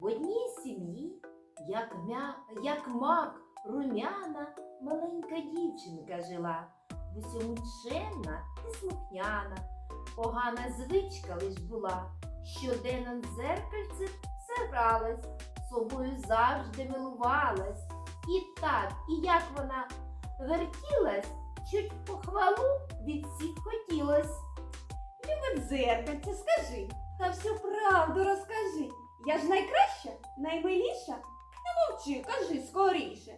В одній сім'ї, як, мя... як мак румяна, маленька дівчинка жила, в усьому чемна і слухняна. Погана звичка лиш була, щоденно в дзеркальце все гралась, собою завжди милувалась. І так, і як вона вертілась, чуть похвалу від всіх хотілось. Любить зеркальце, скажи, та всю правду розкажи. Я ж найкраща, наймиліша? Не мовчи, кажи скоріше.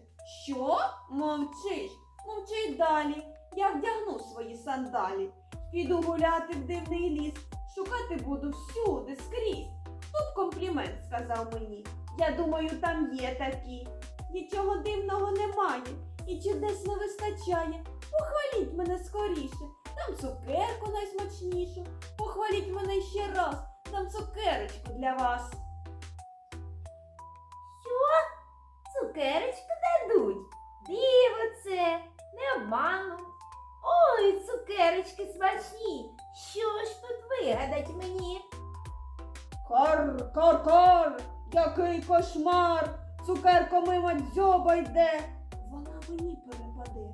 Що? Мовчиш? Мовчи й далі. Я вдягну свої сандалі. Піду гуляти в дивний ліс, шукати буду всюди, скрізь. Тут комплімент сказав мені. Я думаю, там є такі. Нічого дивного немає і чудес не вистачає. Похваліть мене скоріше, дам цукерку найсмачнішу. Похваліть мене ще раз, дам цукерочку для вас. Цукерочку дадуть. Диво це, не обману. Ой, цукерочки смачні. Що ж тут вигадать мені? Кар, кар, кар, який кошмар! Цукерка мимо дзьоба йде. Вона мені перепаде.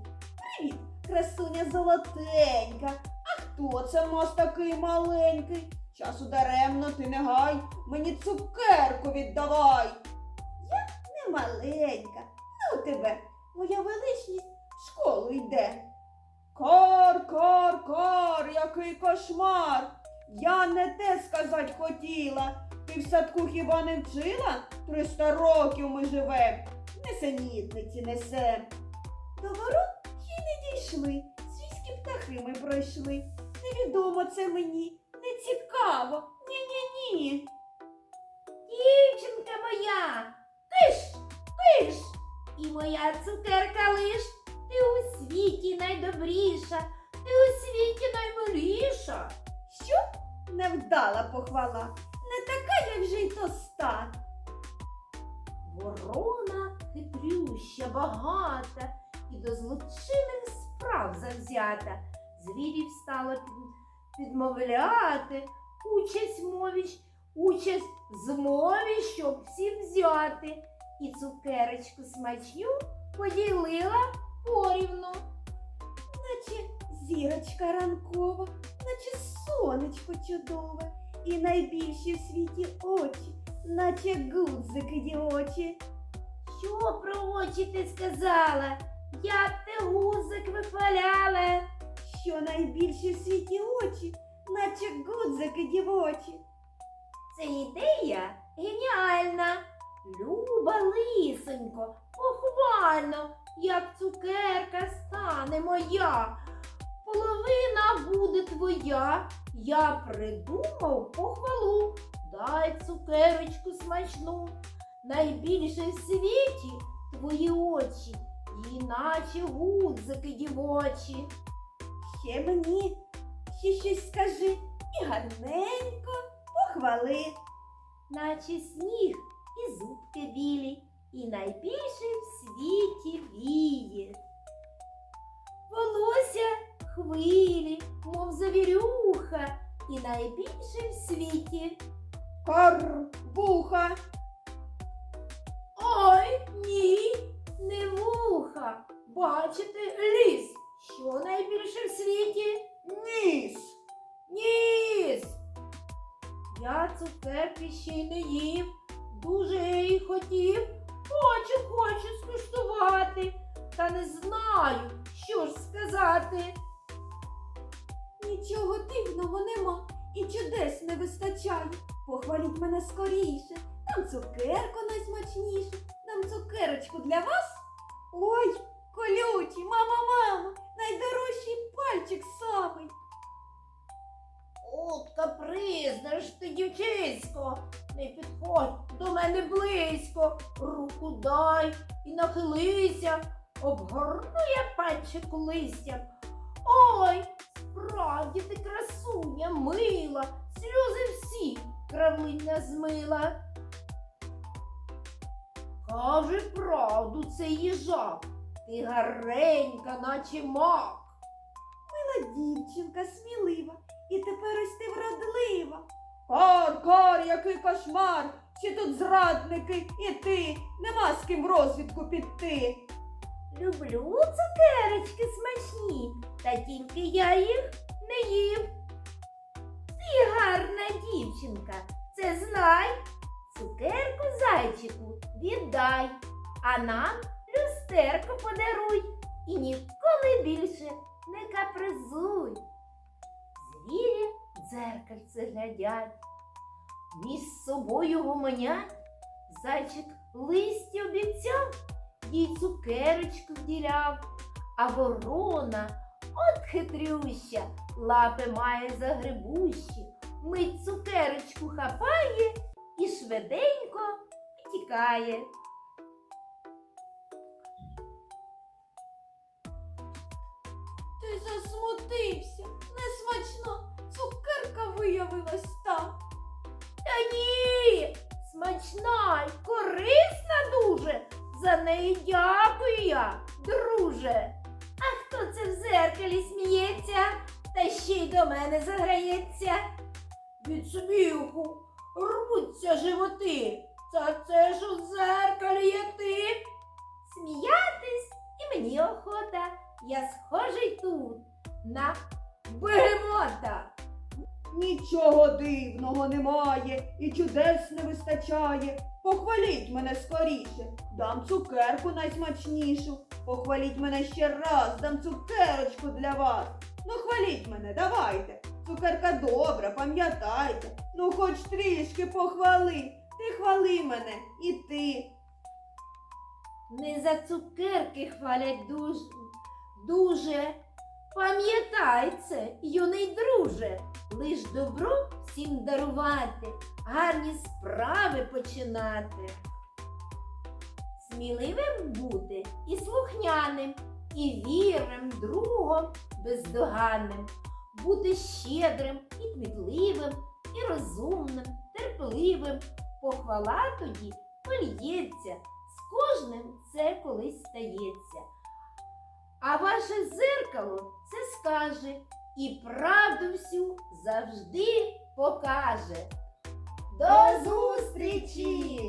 Привіт, красуня золотенька. А хто це в нас такий маленький? Часу даремно ти не гай, мені цукерку віддавай. Маленька, ну тебе, моя величність в школу йде. Кар, кар, кар, який кошмар! Я не те сказать хотіла. Ти в садку хіба не вчила? Триста років ми живем. Несенітниці несем. До ворот ще не дійшли. Свійські птахи ми пройшли. Невідомо це мені. Не цікаво. Ні-ні-ні. Дівчинка моя, киш, киш. І моя цукерка лиш. Ти у світі найдобріша, ти у світі наймиліша. Що? Невдала похвала. Не така я вже й тоста. Ворона хитрюща, багата і до злочинних справ завзята. Звірів стала підмовляти, участь мові, участь з мові, щоб всім взяти. І цукерочку смачню поділила порівну. наче зірочка ранкова, наче сонечко чудове, і найбільші в світі очі, наче гудзики дівочі. Що про очі ти сказала? Як ти гузик вихваляла? Що найбільші в світі очі, наче гудзики дівочі. Це ідея геніальна. Люба лисенько, похвально, як цукерка стане моя. Половина буде твоя. Я придумав похвалу. Дай цукерочку смачну. Найбільше в світі твої очі, іначе гудзики дівочі. Ще мені, ще щось скажи і гарненько похвали. наче сніг і зубки білі, і найбільший в світі віє. Волосся хвилі, мов завірюха, і найбільший в світі. Кар, вуха, Ой, ні, не вуха. Бачите, ліс, що найбільше в світі? ніс. Ніс. Я цукерки ще й не їв, дуже я її хотів. Хочу, хочу скуштувати, та не знаю, що ж сказати. Нічого дивного нема і чудес не вистачає. Похваліть мене скоріше. Дам цукерку найсмачнішу, дам цукерочку для вас. Ой, колючий, мама, мама, найдорожчий пальчик самий. От капризна ж ти, дівчисько, не підходь до мене близько, руку дай і нахилися, обгорну я пальчик листям. Ой, справді ти красуня мила, сльози всі кравлиння змила. Каже правду цей їжак, ти гаренька, наче мак. Мила дівчинка смілива, який кошмар! Всі тут зрадники, і ти, нема з ким розвідку піти. Люблю цукерочки смачні, та тільки я їх не їв. Ти гарна дівчинка, це знай. Цукерку зайчику віддай, а нам люстерко подаруй і ніколи більше не капризуй. Звірі дзеркальце глядять, між собою гомонять, зайчик листя обіцяв їй цукерочку вділяв, а ворона от хитрюща, лапи має загребущі, мить цукерочку хапає і швиденько втікає. Ти засмутився, несмачно, цукерка виявилась смачна й корисна дуже. За неї дякую я, друже. А хто це в зеркалі сміється, та ще й до мене заграється? Від сміху рвуться животи. Та це ж у зеркалі є ти. Сміятись і мені охота. Я схожий тут на бегемота. Нічого дивного немає і чудес не вистачає. Похваліть мене скоріше, дам цукерку найсмачнішу. Похваліть мене ще раз, дам цукерочку для вас. Ну хваліть мене, давайте. Цукерка добра, пам'ятайте. Ну хоч трішки похвали. Ти хвали мене і ти. Не за цукерки хвалять дуже, дуже. Пам'ятай юний друже, лиш добро всім дарувати, гарні справи починати. Сміливим бути і слухняним, і вірним другом бездоганним, бути щедрим і кмітливим, і розумним, терпеливим. Похвала тоді поліється, з кожним це колись стається. А ваше зеркало це скаже і правду всю завжди покаже. До зустрічі!